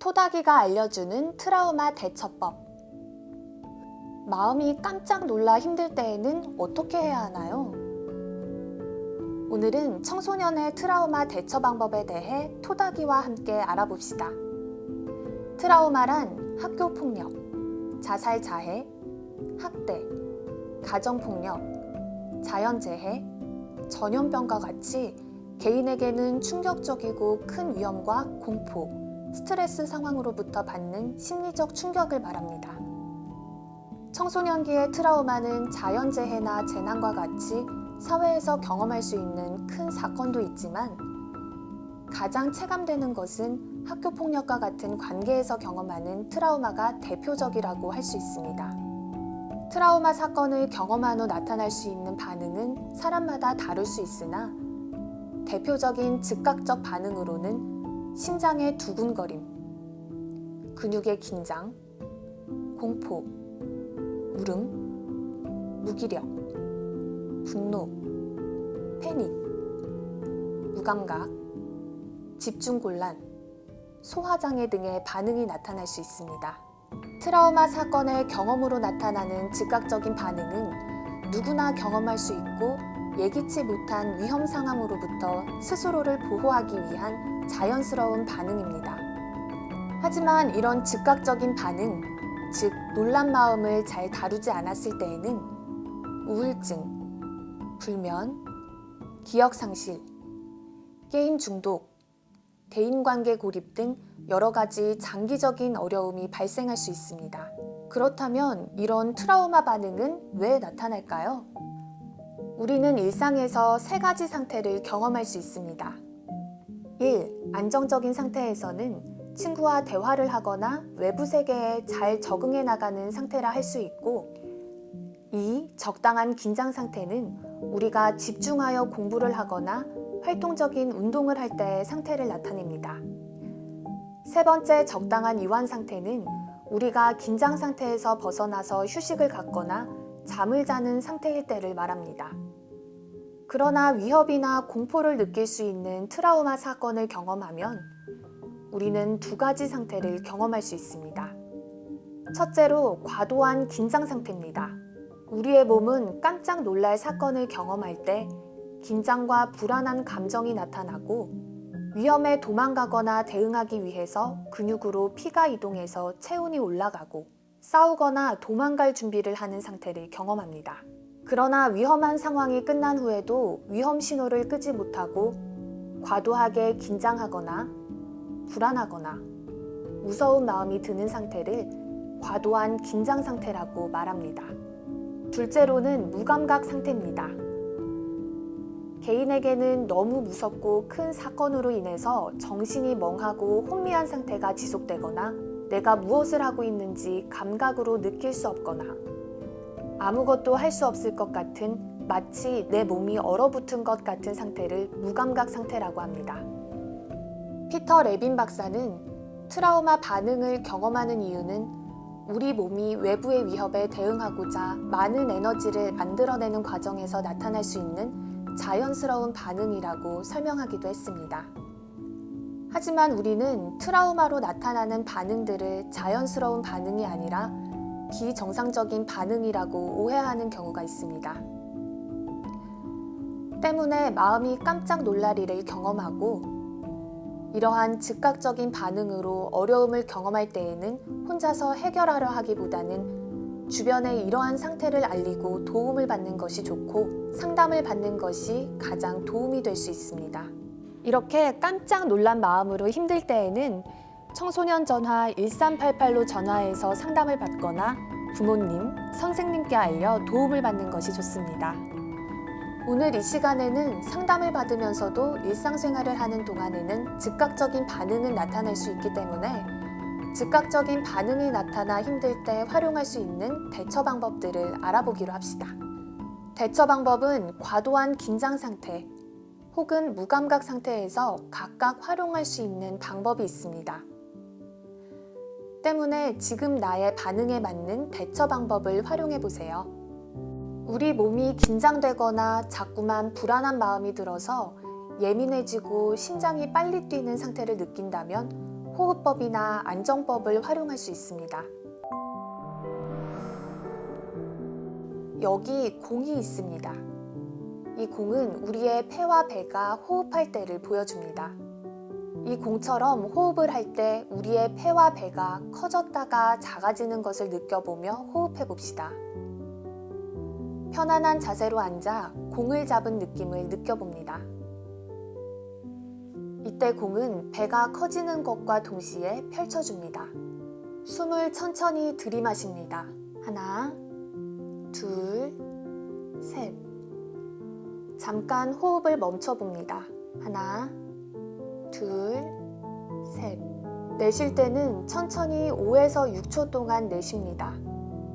토닥이가 알려주는 트라우마 대처법. 마음이 깜짝 놀라 힘들 때에는 어떻게 해야 하나요? 오늘은 청소년의 트라우마 대처 방법에 대해 토닥이와 함께 알아봅시다. 트라우마란 학교 폭력, 자살 자해, 학대, 가정 폭력, 자연 재해, 전염병과 같이 개인에게는 충격적이고 큰 위험과 공포, 스트레스 상황으로부터 받는 심리적 충격을 말합니다. 청소년기의 트라우마는 자연재해나 재난과 같이 사회에서 경험할 수 있는 큰 사건도 있지만 가장 체감되는 것은 학교 폭력과 같은 관계에서 경험하는 트라우마가 대표적이라고 할 수 있습니다. 트라우마 사건을 경험한 후 나타날 수 있는 반응은 사람마다 다를 수 있으나 대표적인 즉각적 반응으로는 심장의 두근거림, 근육의 긴장, 공포, 울음, 무기력, 분노, 패닉, 무감각, 집중곤란, 소화장애 등의 반응이 나타날 수 있습니다. 트라우마 사건의 경험으로 나타나는 즉각적인 반응은 누구나 경험할 수 있고 예기치 못한 위험 상황으로부터 스스로를 보호하기 위한 자연스러운 반응입니다. 하지만 이런 즉각적인 반응, 즉 놀란 마음을 잘 다루지 않았을 때에는 우울증, 불면, 기억 상실, 게임 중독, 대인관계 고립 등 여러 가지 장기적인 어려움이 발생할 수 있습니다. 그렇다면 이런 트라우마 반응은 왜 나타날까요? 우리는 일상에서 세 가지 상태를 경험할 수 있습니다. 1. 안정적인 상태에서는 친구와 대화를 하거나 외부 세계에 잘 적응해 나가는 상태라 할 수 있고 2. 적당한 긴장 상태는 우리가 집중하여 공부를 하거나 활동적인 운동을 할 때의 상태를 나타냅니다. 세 번째 적당한 이완 상태는 우리가 긴장 상태에서 벗어나서 휴식을 갖거나 잠을 자는 상태일 때를 말합니다. 그러나 위협이나 공포를 느낄 수 있는 트라우마 사건을 경험하면 우리는 두 가지 상태를 경험할 수 있습니다. 첫째로 과도한 긴장 상태입니다. 우리의 몸은 깜짝 놀랄 사건을 경험할 때 긴장과 불안한 감정이 나타나고 위험에 도망가거나 대응하기 위해서 근육으로 피가 이동해서 체온이 올라가고 싸우거나 도망갈 준비를 하는 상태를 경험합니다. 그러나 위험한 상황이 끝난 후에도 위험 신호를 끄지 못하고 과도하게 긴장하거나 불안하거나 무서운 마음이 드는 상태를 과도한 긴장 상태라고 말합니다. 둘째로는 무감각 상태입니다. 개인에게는 너무 무섭고 큰 사건으로 인해서 정신이 멍하고 혼미한 상태가 지속되거나 내가 무엇을 하고 있는지 감각으로 느낄 수 없거나 아무것도 할 수 없을 것 같은 마치 내 몸이 얼어붙은 것 같은 상태를 무감각 상태라고 합니다. 피터 레빈 박사는 트라우마 반응을 경험하는 이유는 우리 몸이 외부의 위협에 대응하고자 많은 에너지를 만들어내는 과정에서 나타날 수 있는 자연스러운 반응이라고 설명하기도 했습니다. 하지만 우리는 트라우마로 나타나는 반응들을 자연스러운 반응이 아니라 비정상적인 반응이라고 오해하는 경우가 있습니다. 때문에 마음이 깜짝 놀라리를 경험하고 이러한 즉각적인 반응으로 어려움을 경험할 때에는 혼자서 해결하려 하기보다는 주변에 이러한 상태를 알리고 도움을 받는 것이 좋고 상담을 받는 것이 가장 도움이 될 수 있습니다. 이렇게 깜짝 놀란 마음으로 힘들 때에는 청소년 전화 1388로 전화해서 상담을 받거나 부모님, 선생님께 알려 도움을 받는 것이 좋습니다. 오늘 이 시간에는 상담을 받으면서도 일상생활을 하는 동안에는 즉각적인 반응을 나타낼 수 있기 때문에 즉각적인 반응이 나타나 힘들 때 활용할 수 있는 대처 방법들을 알아보기로 합시다. 대처 방법은 과도한 긴장 상태 혹은 무감각 상태에서 각각 활용할 수 있는 방법이 있습니다. 때문에 지금 나의 반응에 맞는 대처 방법을 활용해 보세요. 우리 몸이 긴장되거나 자꾸만 불안한 마음이 들어서 예민해지고 심장이 빨리 뛰는 상태를 느낀다면 호흡법이나 안정법을 활용할 수 있습니다. 여기 공이 있습니다. 이 공은 우리의 폐와 배가 호흡할 때를 보여줍니다. 이 공처럼 호흡을 할 때 우리의 폐와 배가 커졌다가 작아지는 것을 느껴보며 호흡해 봅시다. 편안한 자세로 앉아 공을 잡은 느낌을 느껴봅니다. 이때 공은 배가 커지는 것과 동시에 펼쳐줍니다. 숨을 천천히 들이마십니다. 하나, 둘, 셋. 잠깐 호흡을 멈춰 봅니다. 하나, 둘, 셋. 내쉴 때는 천천히 5에서 6초 동안 내쉽니다.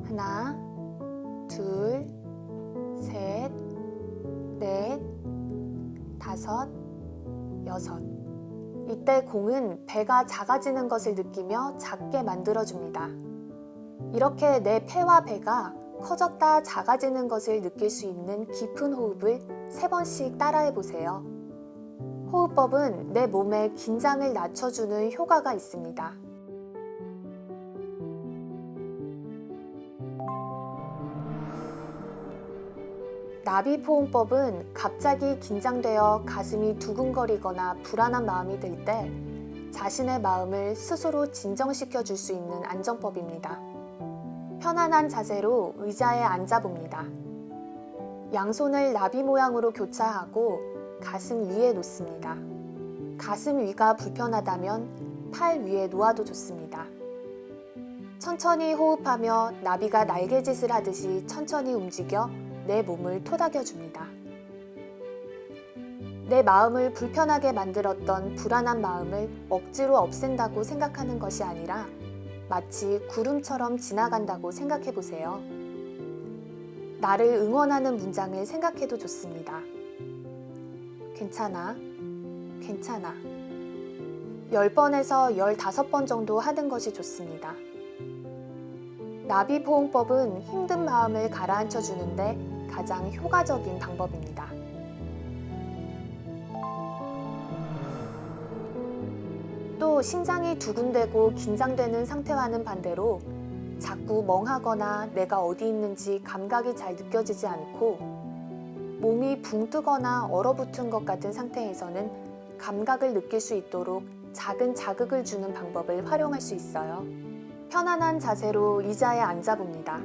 하나, 둘, 셋, 넷, 다섯, 여섯. 이때 공은 배가 작아지는 것을 느끼며 작게 만들어줍니다. 이렇게 내 폐와 배가 커졌다 작아지는 것을 느낄 수 있는 깊은 호흡을 세 번씩 따라해 보세요. 호흡법은 내 몸의 긴장을 낮춰주는 효과가 있습니다. 나비 포옹법은 갑자기 긴장되어 가슴이 두근거리거나 불안한 마음이 들 때 자신의 마음을 스스로 진정시켜 줄 수 있는 안정법입니다. 편안한 자세로 의자에 앉아 봅니다. 양손을 나비 모양으로 교차하고 가슴 위에 놓습니다. 가슴 위가 불편하다면 팔 위에 놓아도 좋습니다. 천천히 호흡하며 나비가 날개짓을 하듯이 천천히 움직여 내 몸을 토닥여 줍니다. 내 마음을 불편하게 만들었던 불안한 마음을 억지로 없앤다고 생각하는 것이 아니라 마치 구름처럼 지나간다고 생각해 보세요. 나를 응원하는 문장을 생각해도 좋습니다. 괜찮아. 괜찮아. 10번에서 15번 정도 하는 것이 좋습니다. 나비 포옹법은 힘든 마음을 가라앉혀 주는데 가장 효과적인 방법입니다. 또 심장이 두근대고 긴장되는 상태와는 반대로 자꾸 멍하거나 내가 어디 있는지 감각이 잘 느껴지지 않고 몸이 붕 뜨거나 얼어붙은 것 같은 상태에서는 감각을 느낄 수 있도록 작은 자극을 주는 방법을 활용할 수 있어요. 편안한 자세로 의자에 앉아봅니다.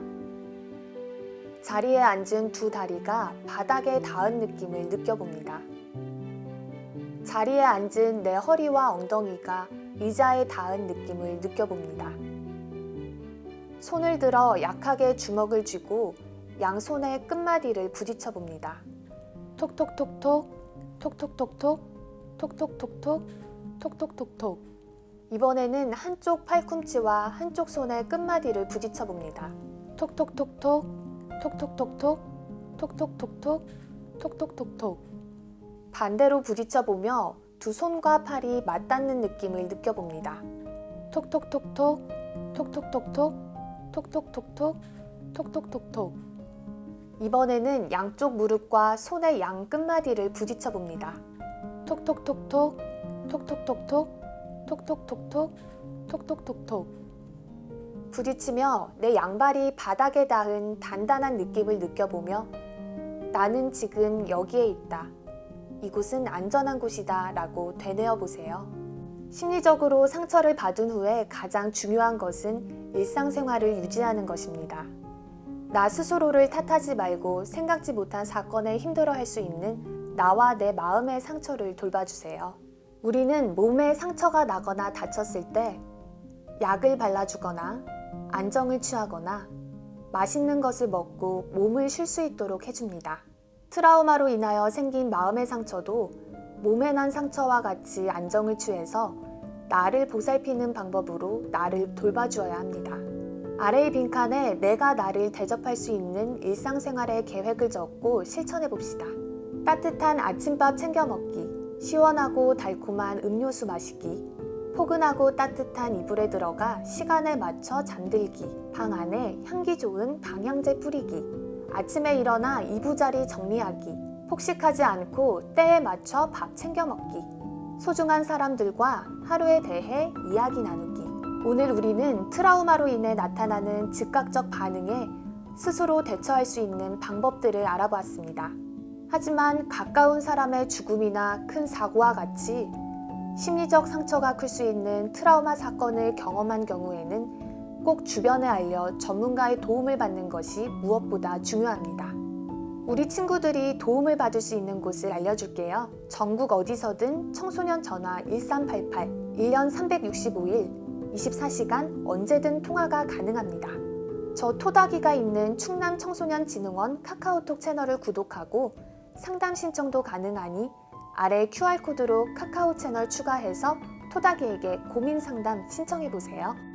자리에 앉은 두 다리가 바닥에 닿은 느낌을 느껴봅니다. 자리에 앉은 내 허리와 엉덩이가 의자에 닿은 느낌을 느껴봅니다. 손을 들어 약하게 주먹을 쥐고 양손의 끝마디를 부딪혀 봅니다. 톡톡톡톡, 톡톡톡톡, 톡톡톡톡, 톡톡톡톡. 이번에는 한쪽 팔꿈치와 한쪽 손의 끝마디를 부딪혀 봅니다. 톡톡톡톡, 톡톡톡톡, 톡톡톡톡, 톡톡톡톡. 반대로 부딪혀 보며 두 손과 팔이 맞닿는 느낌을 느껴봅니다. 톡톡톡톡, 톡톡톡톡, 톡톡톡톡, 톡톡톡톡. 이번에는 양쪽 무릎과 손의 양 끝마디를 부딪혀 봅니다. 톡톡톡톡, 톡톡톡톡, 톡톡톡톡, 톡톡톡톡. 부딪히며 내 양발이 바닥에 닿은 단단한 느낌을 느껴보며 나는 지금 여기에 있다. 이곳은 안전한 곳이다 라고 되뇌어 보세요. 심리적으로 상처를 받은 후에 가장 중요한 것은 일상생활을 유지하는 것입니다. 나 스스로를 탓하지 말고 생각지 못한 사건에 힘들어 할 수 있는 나와 내 마음의 상처를 돌봐주세요. 우리는 몸에 상처가 나거나 다쳤을 때 약을 발라주거나 안정을 취하거나 맛있는 것을 먹고 몸을 쉴 수 있도록 해줍니다. 트라우마로 인하여 생긴 마음의 상처도 몸에 난 상처와 같이 안정을 취해서 나를 보살피는 방법으로 나를 돌봐주어야 합니다. 아래의 빈칸에 내가 나를 대접할 수 있는 일상생활의 계획을 적고 실천해 봅시다. 따뜻한 아침밥 챙겨 먹기, 시원하고 달콤한 음료수 마시기, 포근하고 따뜻한 이불에 들어가 시간에 맞춰 잠들기, 방 안에 향기 좋은 방향제 뿌리기, 아침에 일어나 이부자리 정리하기, 폭식하지 않고 때에 맞춰 밥 챙겨 먹기, 소중한 사람들과 하루에 대해 이야기 나누기. 오늘 우리는 트라우마로 인해 나타나는 즉각적 반응에 스스로 대처할 수 있는 방법들을 알아보았습니다. 하지만 가까운 사람의 죽음이나 큰 사고와 같이 심리적 상처가 클 수 있는 트라우마 사건을 경험한 경우에는 꼭 주변에 알려 전문가의 도움을 받는 것이 무엇보다 중요합니다. 우리 친구들이 도움을 받을 수 있는 곳을 알려줄게요. 전국 어디서든 청소년 전화 1388, 1년 365일, 24시간 언제든 통화가 가능합니다. 저 토닥이가 있는 충남 청소년진흥원 카카오톡 채널을 구독하고 상담 신청도 가능하니 아래 QR코드로 카카오 채널 추가해서 토닥이에게 고민 상담 신청해 보세요.